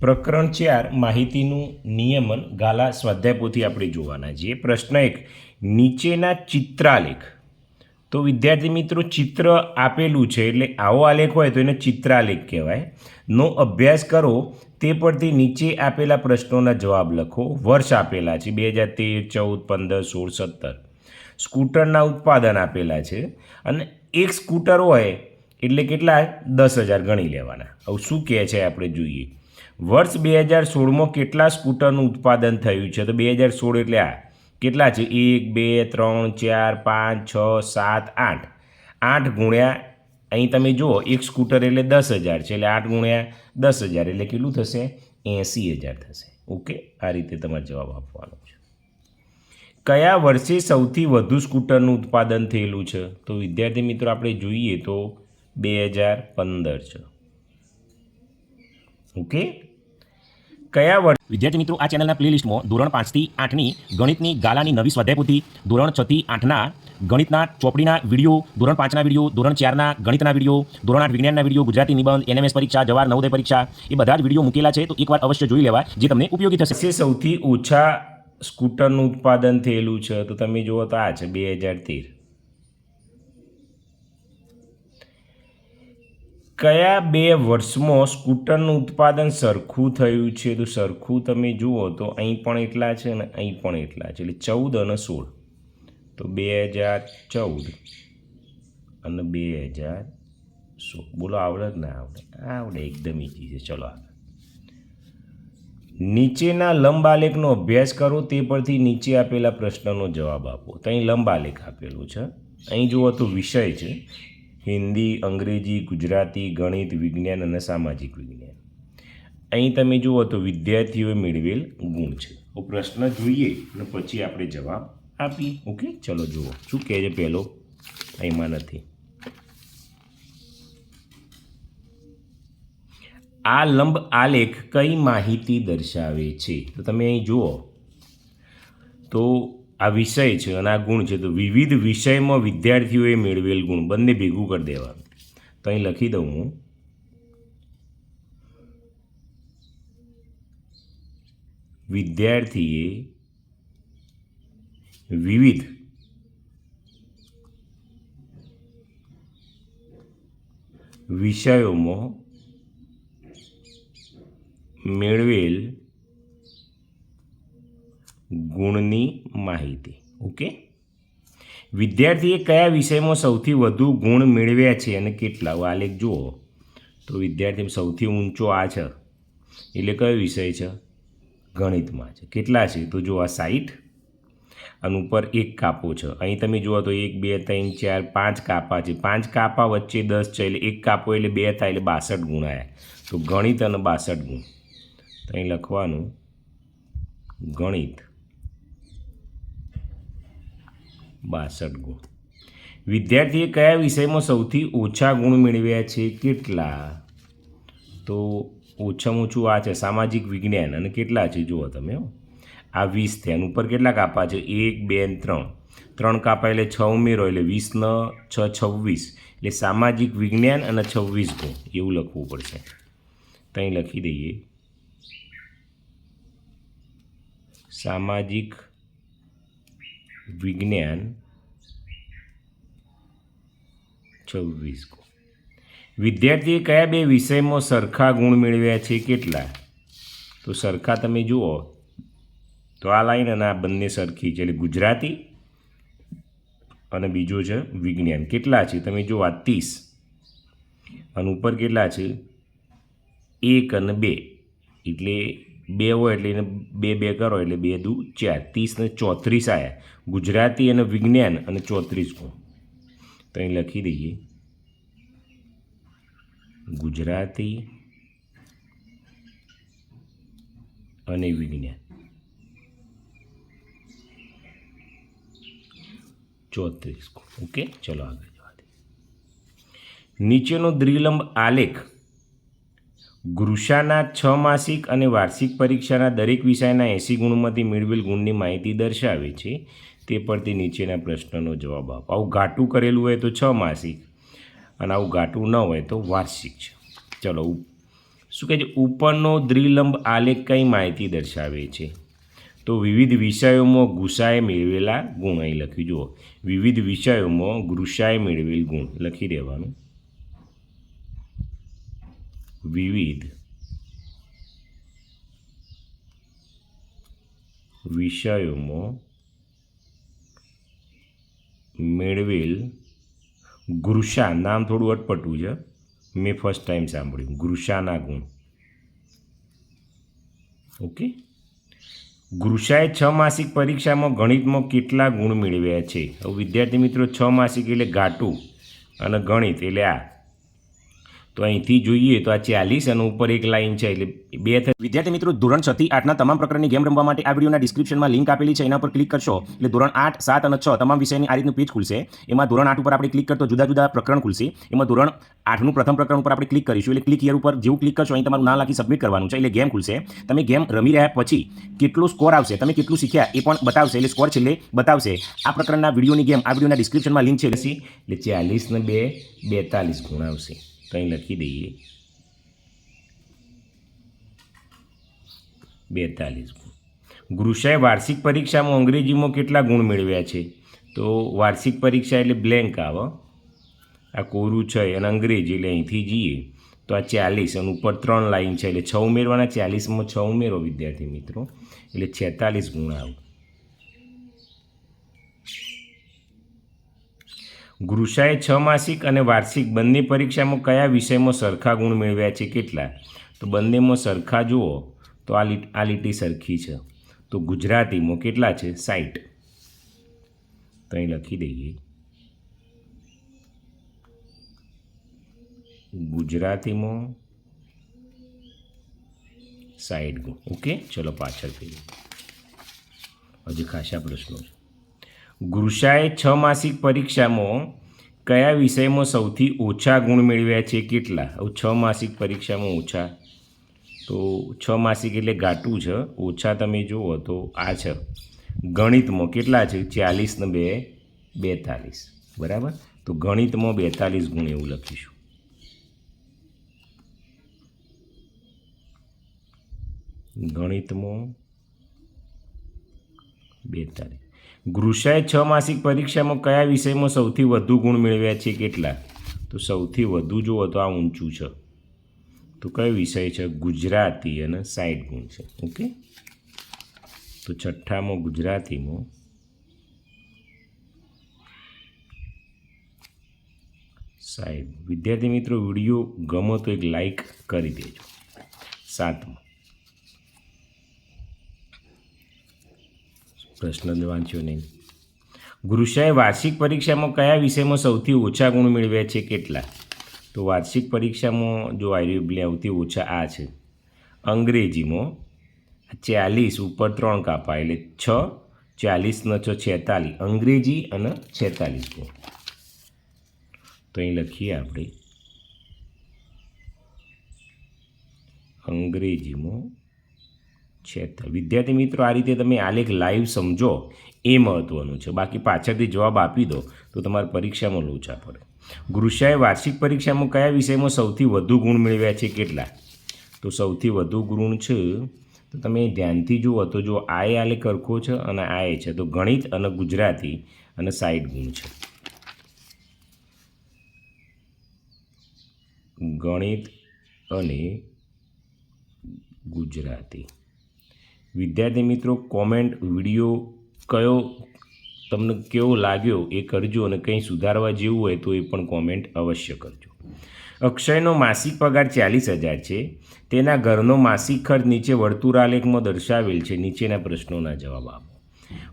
પ્રકરણ ચાર, માહિતીનું નિયમન ગાલા સ્વાધ્યાયપોથી આપણે જોવાના છીએ. પ્રશ્ન એક, નીચેના ચિત્રાલેખ. તો વિદ્યાર્થી મિત્રો, ચિત્ર આપેલું છે એટલે આવો આલેખ હોય તો એને ચિત્રાલેખ કહેવાય. નો અભ્યાસ કરો, તે પરથી નીચે આપેલા પ્રશ્નોના જવાબ લખો. વર્ષ આપેલા છે, બે હજાર તેર, ચૌદ, પંદર, સોળ, સત્તર. સ્કૂટરના ઉત્પાદન આપેલા છે અને એક સ્કૂટર હોય એટલે કેટલા? દસ હજાર ગણી લેવાના. હવે શું કહે છે આપણે જોઈએ. વર્ષ બે હજાર સોળમાં કેટલા સ્કૂટરનું ઉત્પાદન થયું છે? તો બે હજાર સોળ એટલે આ. કેટલા છે? એક, બે, ત્રણ, ચાર, પાંચ, છ, સાત, આઠ. આઠ ગુણ્યા, અહીં તમે જુઓ, એક સ્કૂટર એટલે દસ હજાર છે. એટલે આઠ ગુણ્યા દસ હજાર એટલે કેટલું થશે? એંસી હજાર થશે. ઓકે? આ રીતે તમારે જવાબ આપવાનો છે. કયા વર્ષે સૌથી વધુ સ્કૂટરનું ઉત્પાદન થયેલું છે? તો વિદ્યાર્થી મિત્રો, આપણે જોઈએ તો બે હજાર પંદર છે. ઓકે? કયા વર્ષ વિદ્યાર્થી મિત્રો આ ચેનલના પ્લેલિસ્ટમાં ધોરણ પાંચથી આઠની ગણિતની ગાલાની નવી સ્વાધ્યાયપોથી ધોરણ છથી આઠના ગણિતના ચોપડીના વીડિયો ધોરણ પાંચના વીડિયો ધોરણ ચારના ગણિતના વીડિયો ધોરણ આઠ વિજ્ઞાનના વીડિયો ગુજરાતી નિબંધ એનએમએસ પરીક્ષા જવાહર નવોદય પરીક્ષા એ બધા જ વીડિયો મૂકેલા છે તો એકવાર અવશ્ય જોઈ લેવા જે તમને ઉપયોગી થશે. સૌથી ઓછા સ્કૂટરનું ઉત્પાદન થયેલું છે તો તમે જુઓ તો આ છે બે હજાર તેર. કયા બે વર્ષમાં સ્કૂટરનું ઉત્પાદન સરખું થયું છે? તો સરખું તમે જુઓ તો અહીં પણ એટલા છે અને અહીં પણ એટલા છે. એટલે ચૌદ અને સોળ. તો બે હજાર ચૌદ અને બે હજાર સોળ. બોલો, આવડે જ ના આવડે? આવડે, એકદમ ઈજી છે. ચલો નીચેના લંબાલેખનો અભ્યાસ કરો, તે પરથી નીચે આપેલા પ્રશ્નનો જવાબ આપો. તો અહીં લંબાલેખ આપેલું છે. અહીં જુઓ તો વિષય છે. હિન્દી, અંગ્રેજી, ગુજરાતી, ગણિત, વિજ્ઞાન અને સામાજિક વિજ્ઞાન. અહીં તમે જુઓ તો વિદ્યાર્થીઓએ મેળવેલ ગુણ છે. પ્રશ્ન જોઈએ અને પછી આપણે જવાબ આપીએ. ઓકે? ચલો જુઓ. શું કહે છે પહેલો અહીંમાં નથી. આ લંબ આલેખ કઈ માહિતી દર્શાવે છે? તો તમે અહીં જુઓ. તો આ વિષય છે અને આ ગુણ છે. તો વિવિધ વિષયમાં વિદ્યાર્થીઓએ મેળવેલ ગુણ. બંને ભેગું કરી દેવાનું. તો અહીં લખી દઉં હું. વિદ્યાર્થીએ વિવિધ વિષયોમાં મેળવેલ ગુણની માહિતી. ઓકે? વિદ્યાર્થીએ કયા વિષયમાં સૌથી વધુ ગુણ મેળવ્યા છે અને કેટલા? આલેખ જુઓ. તો વિદ્યાર્થી સૌથી ઊંચો આ છે. એટલે કયો વિષય છે? ગણિતમાં છે. કેટલા છે? તો જો આ સાઈઠ. અને ઉપર એક કાપો છે. અહીં તમે જુઓ તો એક, બે, ત્રણ, ચાર, પાંચ કાપા છે. પાંચ કાપા વચ્ચે દસ છે. એટલે એક કાપો એટલે બે થાય એટલે બાસઠ ગુણ આવ્યા તો ગણિત અને બાસઠ ગુણ. તો અહીં લખવાનું ગણિત. બાસઠ ગુણ વિદ્યાર્થીએ કયા વિષયમાં સૌથી ઓછા ગુણ મેળવ્યા છે? કેટલા? તો ઓછામાં ઓછું આ છે, સામાજિક વિજ્ઞાન. અને કેટલા છે? જુઓ તમે. આ વીસ થયા ઉપર કેટલા કાપા છે? એક, બે ત્રણ. ત્રણ કાપા એટલે છ ઉમેરો એટલે વીસ ન, છ, છવ્વીસ. એટલે સામાજિક વિજ્ઞાન અને છવ્વીસ ગુણ. એવું લખવું પડશે. ત્યાં લખી દઈએ. સામાજિક વિજ્ઞાન છવ્વીસ વિદ્યાર્થીએ કયા બે વિષયમાં સરખા ગુણ મેળવ્યા છે, કેટલા? તો સરખા તમે જુઓ, તો આ લાઈન અને આ બંને સરખી છે, એટલે ગુજરાતી અને બીજો છે વિજ્ઞાન. કેટલા છે? તમે જુઓ, આ ત્રીસ. અને ઉપર કેટલા છે? એક અને બે. એટલે બે હોય એટલે એને બે બે કરો, એટલે બે દુ ચાર. ત્રીસ ને ચોત્રીસ આવ્યા ગુજરાતી અને વિજ્ઞાન અને ચોત્રીસ ગુણ. તો અહીં લખી દઈએ. ગુજરાતી અને વિજ્ઞાન. ચોત્રીસ ઓકે? ચલો આગળ જવા દઈએ. નીચેનો દ્વિલંબ આલેખ ગૃષાના છ માસિક અને વાર્ષિક પરીક્ષાના દરેક વિષયના એંસી ગુણમાંથી મેળવેલ ગુણની માહિતી દર્શાવે છે. તે પરથી નીચેના પ્રશ્નનો જવાબ આપો. આવું ઘાટું કરેલું હોય તો છ માસિક અને આવું ઘાટું ન હોય તો વાર્ષિક છે. ચલો શું કહે છે? ઉપરનો દ્વિલંબ આલેખ કઈ માહિતી દર્શાવે છે? તો વિવિધ વિષયોમાં ગુસાએ મેળવેલા ગુણ અહીં લખ્યું. જુઓ. વિવિધ વિષયોમાં ગૃષાએ મેળવેલ ગુણ લખી દેવાનું. વિવિધ વિષયોમાં મેળવેલ ગૃષા નામ થોડું અટપટું છે. મેં ફર્સ્ટ ટાઈમ સાંભળ્યું. ગૃષાના ગુણ. ઓકે ગૃષાએ છ માસિક પરીક્ષામાં ગણિતમાં કેટલા ગુણ મેળવ્યા છે? હવે વિદ્યાર્થી મિત્રો, છ માસિક એટલે ઘાટું અને ગણિત એટલે આ. તો અહીંથી જોઈએ તો આ ચાલીસ અને ઉપર એક લાઈન છે, એટલે બે વિદ્યાર્થી મિત્રો, ધોરણ છ થી આઠના તમામ પ્રકારની ગેમ રમવા માટે આ વિડીયોના ડિસ્ક્રિપ્શનમાં લિંક આપેલી છે, એના પર ક્લિક કરશો. એટલે ધોરણ આઠ, સાત અને છ તમામ વિષયની આ રીતનું પેજ ખુલશે. એમાં ધોરણ આઠ ઉપર આપણે ક્લિક કરતો જુદા જુદા પ્રકરણ ખુલશે. એમાં ધોરણ આઠનું પ્રથમ પ્રકરણ ઉપર આપણે ક્લિક કરીશું. એટલે ક્લિક યર ઉપર જેવું ક્લિક કરશો, અહીં તમારું નામ લખી સબમિટ કરવાનું છે, એટલે ગેમ ખુલશે. તમે ગેમ રમી રહ્યા પછી કેટલો સ્કોર આવશે, તમે કેટલું શીખ્યા એ પણ બતાવશે, એટલે સ્કોર છેલ્લે બતાવશે. આ પ્રકારના વિડીયોની ગેમ આ વિડીયોના ડિસ્ક્રિપ્શનમાં લિંક છે. એટલે ચાલીસ ને બે, બેતાલીસ ગુણ આવશે. અહીં લખી દઈએ. બેતાલીસ ગુણ. ગૃષાએ વાર્ષિક પરીક્ષામાં અંગ્રેજીમાં કેટલા ગુણ મેળવ્યા છે? તો વાર્ષિક પરીક્ષા એટલે બ્લેન્ક આવે આ કોરું છે અને અંગ્રેજી એટલે અહીંથી જઈએ. તો આ ચાલીસ અને ઉપર ત્રણ લાઈન છે. એટલે છ ઉમેરવાના, ચાલીસમાં છ ઉમેરો, વિદ્યાર્થી મિત્રો. એટલે છેતાલીસ ગુણ આવે. ગૃષાએ છ માસિક અને વાર્ષિક બંને પરીક્ષામાં કયા વિષયમાં સરખા ગુણ મેળવ્યા છે કેટલા? તો બંનેમાં સરખા જુઓ, તો આ લીટ, આ લીટી સરખી છે. તો ગુજરાતીમાં કેટલા છે? સાઠ તો અહીં લખી દઈએ. ગુજરાતીમાં સાઠ ગુણ. ઓકે, ચલો પાછળ ફેરી હજી ખાસા પ્રશ્નો છે. ગૃષાએ છ માસિક પરીક્ષામાં કયા વિષયમાં સૌથી ઓછા ગુણ મેળવ્યા છે? કેટલા? છ માસિક પરીક્ષામાં ઓછા. તો છ માસિક એટલે ઘાટું છે. ઓછા તમે જુઓ તો આ છે. ગણિતમાં કેટલા છે? ચાલીસ ને બે, બેતાલીસ. બરાબર? તો ગણિતમાં બેતાલીસ ગુણ એવું લખીશું. ગણિતમાં બેતાલીસ. ગૃષાએ છ માસિક પરીક્ષામાં કયા વિષયમાં સૌથી વધુ ગુણ મેળવ્યા છે, કેટલા? તો સૌથી વધુ જુઓ તો આ ઊંચું છે. તો કયો વિષય છે? ગુજરાતી અને સાઠ ગુણ છે. ઓકે? તો છઠ્ઠામાં ગુજરાતીમાં સાહેબ વિદ્યાર્થી મિત્રો, વીડિયો ગમો તો એક લાઈક કરી દેજો. સાતમાં. પ્રશ્ન વાંચ્યો નહીં. ગૃષાએ વાર્ષિક પરીક્ષામાં કયા વિષયમાં સૌથી ઓછા ગુણ મેળવ્યા છે, કેટલા? તો વાર્ષિક પરીક્ષામાં જો આવી સૌથી ઓછા આ છે. અંગ્રેજીમાં ચાલીસ ઉપર ત્રણ કાપા એટલે છ, ચાલીસ ન છ, છેતાલીસ. અંગ્રેજી અને છેતાલીસ તો અહીં લખીએ આપણે. અંગ્રેજીમાં છેતાલીસ વિદ્યાર્થી મિત્રો, આ રીતે તમે આલેખ લાઈવ સમજો. એ મહત્ત્વનું છે. બાકી પાછળથી જવાબ આપી દો, તો તમારે પરીક્ષામાં લોચા પડે. ગૃષાએ વાર્ષિક પરીક્ષામાં કયા વિષયમાં સૌથી વધુ ગુણ મેળવ્યા છે? કેટલા? તો સૌથી વધુ ગુણ છે, તો તમે ધ્યાનથી જુઓ, તો જો આ એ આલેખ કરખો છે અને આ એ છે, તો ગણિત અને ગુજરાતી અને સાઈઠ ગુણ છે. ગણિત અને ગુજરાતી. વિદ્યાર્થી મિત્રો કોમેન્ટ વીડિયો કયો તમને કેવો લાગ્યો એ કરજો અને કંઈ સુધારવા જેવું હોય તો એ પણ કોમેન્ટ અવશ્ય કરજો. અક્ષયનો માસિક પગાર ચાલીસ હજાર છે. તેના ઘરનો માસિક ખર્ચ નીચે વર્તુળાલેખમાં દર્શાવેલ છે. નીચેના પ્રશ્નોના જવાબ આપો.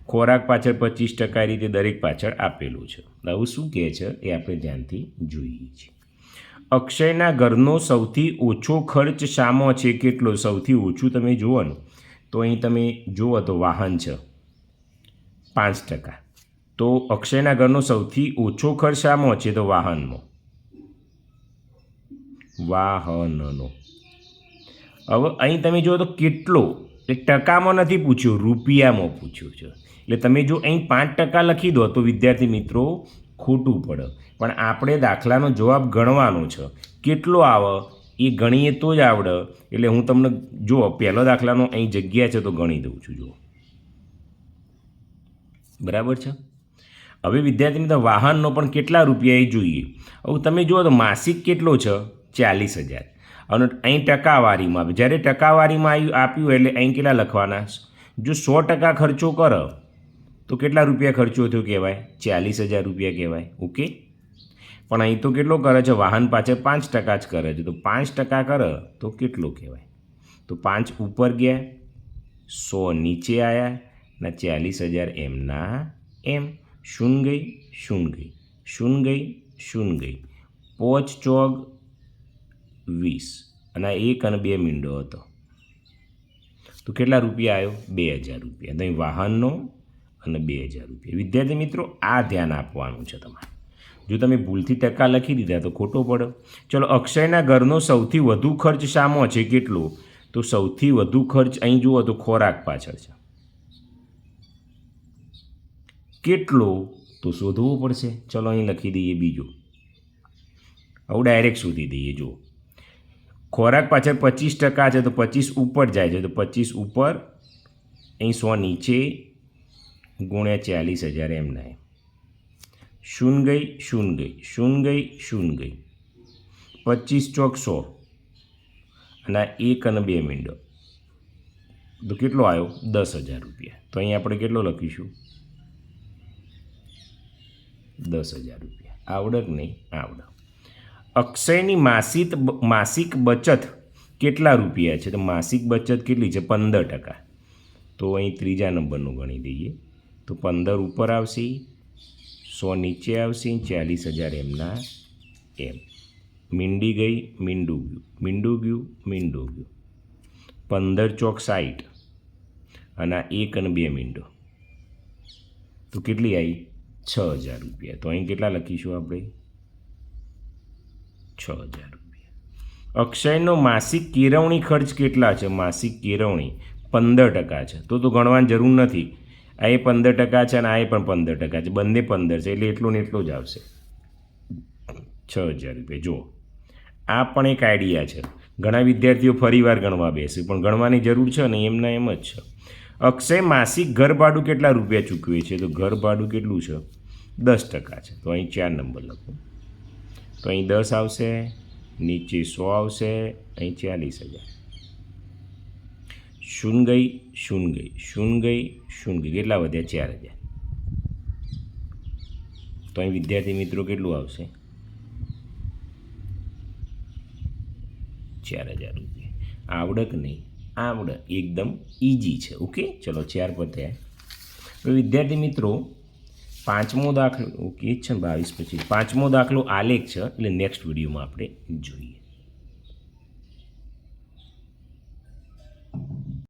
ખોરાક પાછળ પચીસ ટકા રીતે દરેક પાછળ આપેલું છે. આવું શું કહે છે એ આપણે ધ્યાનથી જોઈએ છીએ અક્ષયના ઘરનો સૌથી ઓછો ખર્ચ શામાં છે? કેટલો? સૌથી ઓછું તમે જુઓ ને. તો અહીં તમે જુઓ તો વાહન છે. પાંચ ટકા. તો અક્ષયના ઘરનો સૌથી ઓછો ખર્ચ શામાં છે તો વાહનનો. વાહનનો. હવે અહીં તમે જુઓ તો કેટલો? એ ટકામાં નથી પૂછ્યું, રૂપિયામાં પૂછ્યું છે. એટલે તમે જો અહીં પાંચ ટકા લખી દો તો વિદ્યાર્થી મિત્રો ખોટું પડે. પણ આપણે દાખલાનો જવાબ ગણવાનો છે. કેટલો આવે? એ ગણીએ તો જ આવડે. એટલે હું તમને જો પહેલો દાખલાનો અહીં જગ્યા છે તો ગણી દઉં છું, જુઓ. બરાબર છે? હવે વિદ્યાર્થી મિત્રો વાહનનો પણ કેટલા રૂપિયા એ જોઈએ? હવે તમે જુઓ તો માસિક કેટલો છે? ચાલીસ હજાર. અને અહીં ટકાવારીમાં આવે. જ્યારે ટકાવારીમાં આવ્યું આપ્યું એટલે અહીં કેટલા લખવાના? જો સો ટકા ખર્ચો કરો, તો કેટલા રૂપિયા ખર્ચો થયો કહેવાય? ચાલીસ હજાર રૂપિયા કહેવાય. ઓકે? પણ અહીં તો કેટલો કરે છે? વાહન પાછળ પાંચ ટકા જ કરે છે. તો પાંચ ટકા કરે તો કેટલો કહેવાય? તો પાંચ ઉપર ગયા, સો નીચે આવ્યા ને ચાલીસ હજાર એમના એમ. શૂન ગઈ? શૂન ગઈ? શૂન ગઈ? શૂન ગઈ? પોચ ચોગ વીસ અને એક અને બે મીંડો હતો. તો કેટલા રૂપિયા આવ્યો? બે હજાર રૂપિયા. તો વાહનનો અને બે હજાર રૂપિયા. વિદ્યાર્થી મિત્રો, આ ધ્યાન આપવાનું છે તમારે. જો તમે ભૂલથી ટકા લખી દીધા તો ખોટો પડો ચલો, અક્ષયના ઘરનો સૌથી વધુ ખર્ચ સામો છે? કેટલો? તો સૌથી વધુ ખર્ચ અહીં જુઓ તો ખોરાક પાછળ છે. કેટલો? તો શોધવું પડશે. ચલો, અહીં લખી દઈએ બીજો. આવું ડાયરેક્ટ શોધી દઈએ, જુઓ. ખોરાક પાછળ પચીસ ટકા છે તો પચીસ ઉપર જાય છે. તો પચીસ ઉપર અહીં સો નીચે ગુણ્યા ચાલીસ હજાર એમના એમ શૂન ગઈ શૂન ગઈ શૂન ગઈ શૂન ગઈ પચીસ ચોક સો અને આ એક અને બે મીંડો. તો કેટલો આવ્યો? દસ હજાર રૂપિયા. તો અહીં આપણે કેટલો લખીશું? દસ હજાર રૂપિયા. આવડે કે નહીં આવડે અક્ષયની માસિક માસિક બચત કેટલા રૂપિયા છે? તો માસિક બચત કેટલી છે? પંદર ટકા. તો અહીં ત્રીજા નંબરનું ગણી દઈએ. તો પંદર ઉપર આવશે સો નીચે આવશે ચાલીસ હજાર એમના એમ. મીંડી ગઈ, મીંડું ગયું. મીંડું ગયું મીંડું ગયું. પંદર ચોક સાઠ અને એક અને બે મીંડો. તો કેટલી આવી છ હજાર રૂપિયા. તો અહીં કેટલા લખીશું આપણે? છ હજાર રૂપિયા. અક્ષયનો માસિક કેળવણી ખર્ચ કેટલા છે? માસિક કેળવણી પંદર ટકા છે. તો તો ગણવાની જરૂર નથી. આ એ પંદર ટકા છે અને એ પણ પંદર ટકા છે. બંને પંદર છે, એટલે એટલું ને એટલું જ આવશે. છ હજાર રૂપિયા. જુઓ. આ પણ એક આઈડિયા છે. ઘણા વિદ્યાર્થીઓ ફરીવાર ગણવા બેસે પણ ગણવાની જરૂર છે ને એમના એમ જ છે. અક્ષય, માસિક ઘર ભાડું કેટલા રૂપિયા ચૂકવે છે? તો ઘર ભાડું કેટલું છે? દસ ટકા છે. તો અહીં ચાર નંબર લખો. તો અહીં દસ આવશે, નીચે સો આવશે, અહીં ચાલીસ હજાર. શૂન ગઈ શૂન ગઈ શૂન ગઈ શૂન ગઈ કેટલા વધ્યા? ચાર હજાર. તો અહીં વિદ્યાર્થી મિત્રો કેટલું આવશે? ચાર હજાર રૂપિયા. આવડે નહીં. આવડક એકદમ ઇઝી છે. ઓકે? ચલો, ચાર પત્યા તો વિદ્યાર્થી મિત્રો, પાંચમો દાખલો, ઓકે, છે ને બાવીસ પછી પાંચમો દાખલો આલેખ છે. એટલે નેક્સ્ટ વિડીયોમાં આપણે જોઈએ.